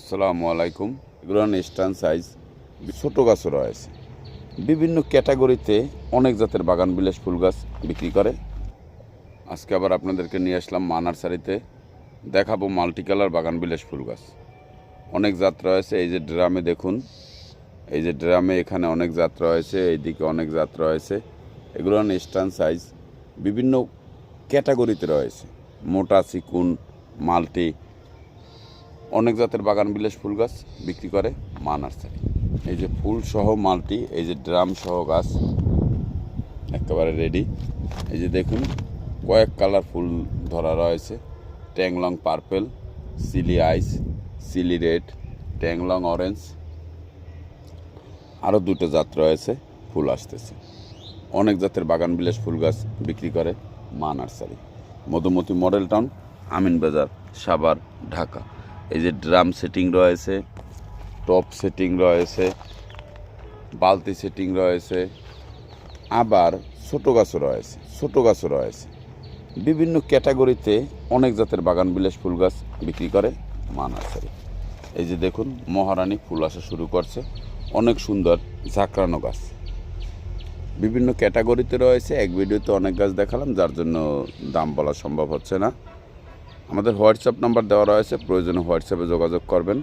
আসসালামু আলাইকুম। এগুলো স্টান সাইজ ছোট গাছও রয়েছে। বিভিন্ন ক্যাটাগরিতে অনেক জাতের বাগান বিলাস ফুল গাছ বিক্রি করে। আজকে আবার আপনাদেরকে নিয়ে আসলাম মা নার্সারিতে দেখাবো মাল্টি কালার বাগান বিলাস ফুল গাছ। অনেক জাত রয়েছে, এই যে ড্রামে দেখুন। এই যে ড্রামে এখানে অনেক জাত রয়েছে, এইদিকে অনেক জাত রয়েছে। এগুলো স্টান সাইজ বিভিন্ন ক্যাটাগরিতে রয়েছে। মোটা চিকুন মাল্টি অনেক জাতের বাগান বিলাস ফুল গাছ বিক্রি করে মা নার্সারি। এই যে ফুল সহ মালটি, এই যে ড্রাম সহ গাছ একেবারে রেডি এই যে দেখুন, কয়েক কালার ফুল ধরা রয়েছে। Tanglong purple, silly ice, silly red, Tanglong orange. আরও দুটো জাত রয়েছে, ফুল আসতেছে। অনেক জাতের বাগান বিলাস ফুল গাছ বিক্রি করে মা nursery. Madhumati model town Amin Bazar Savar, Dhaka. এই যে ড্রাম সেটিং রয়েছে, টপ সেটিং রয়েছে, বালতি সেটিং রয়েছে, আবার ছোট গাছও রয়েছে, ছোট গাছও রয়েছে। বিভিন্ন ক্যাটাগরিতে অনেক জাতের বাগান বিলাস ফুল গাছ বিক্রি করে মা এই যে দেখুন, মহারানী ফুল আসা শুরু করছে, অনেক সুন্দর ঝাঁকড়ানো গাছ। বিভিন্ন ক্যাটাগরিতে রয়েছে, এক ভিডিওতে অনেক গাছ দেখালাম, যার জন্য দাম বলা সম্ভব হচ্ছে না। আমাদের হোয়াটসঅ্যাপ নাম্বার দেওয়া রয়েছে, প্রয়োজনে হোয়াটসঅ্যাপে যোগাযোগ করবেন।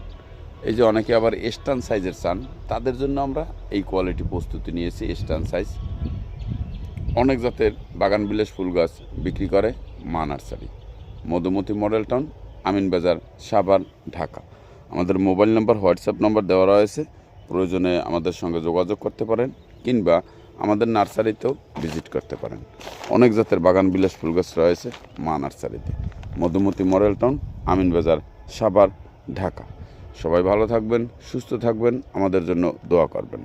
এই যে অনেকে আবার স্টান সাইজের চান, তাদের জন্য আমরা এই কোয়ালিটি প্রস্তুতি নিয়েছি স্টান সাইজ অনেক জাতের বাগান বিলাস ফুল গাছ বিক্রি করে মা nursery Madhumati model town, Amin Bazar, Savar, Dhaka. আমাদের মোবাইল নাম্বার, হোয়াটসঅ্যাপ নাম্বার দেওয়া রয়েছে, প্রয়োজনে আমাদের সঙ্গে যোগাযোগ করতে পারেন কিংবা আমাদের নার্সারিতেও ভিজিট করতে পারেন। অনেক জাতের বাগান বিলাস ফুল গাছ রয়েছে মা নার্সারিতে মধুমতি মডেল টাউন আমিন বাজার, সাভার, ঢাকা সবাই ভালো থাকবেন, সুস্থ থাকবেন, আমাদের জন্য দোয়া করবেন